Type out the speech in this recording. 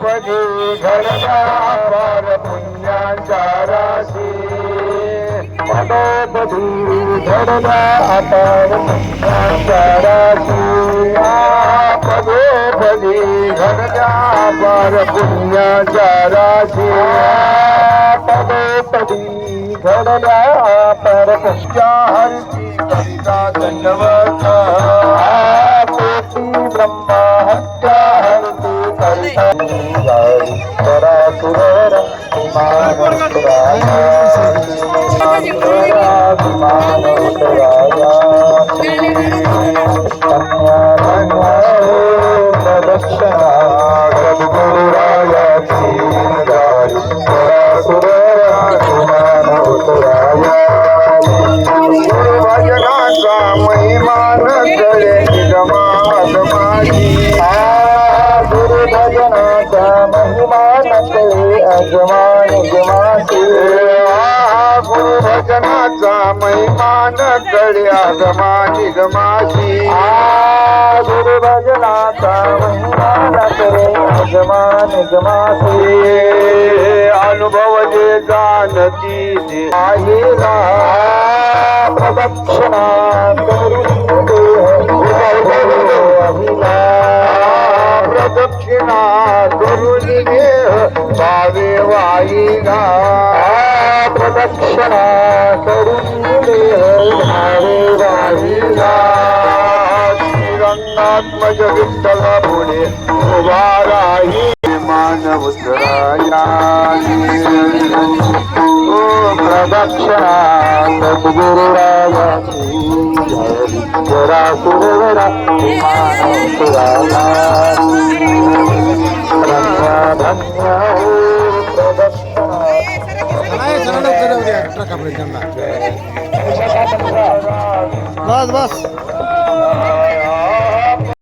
पदे घडला पार पुण्याच्या राशी पदोपदी घडला अपार पुण्याच्या राशी पदोपदी घडला पार पुण्याच्या राशी पदोपदी घडला पार पुष्या हरची कविता कविता परासुर भजनाचा महिमान कळे अजमान गमाती गुरुभजनाचा महिमान कळे अगमान गमाशी गुरुभजनाचा महिमान कळे अजमान गमाती अनुभव जे जाणती जे आहे ना प्रदक्षिणा दक्षिणा करून घे भावे वाईगा प्रदक्षिणा करून घे भावे वाईगा श्रीरंगात्मज विठ्ठल पुढे उभा राही मानव उतराया प्रदक्षिणा सद्गुरुराजाची जरा सुरवरा मानव धन्य কাপড়ের জন্য। বাস বাস।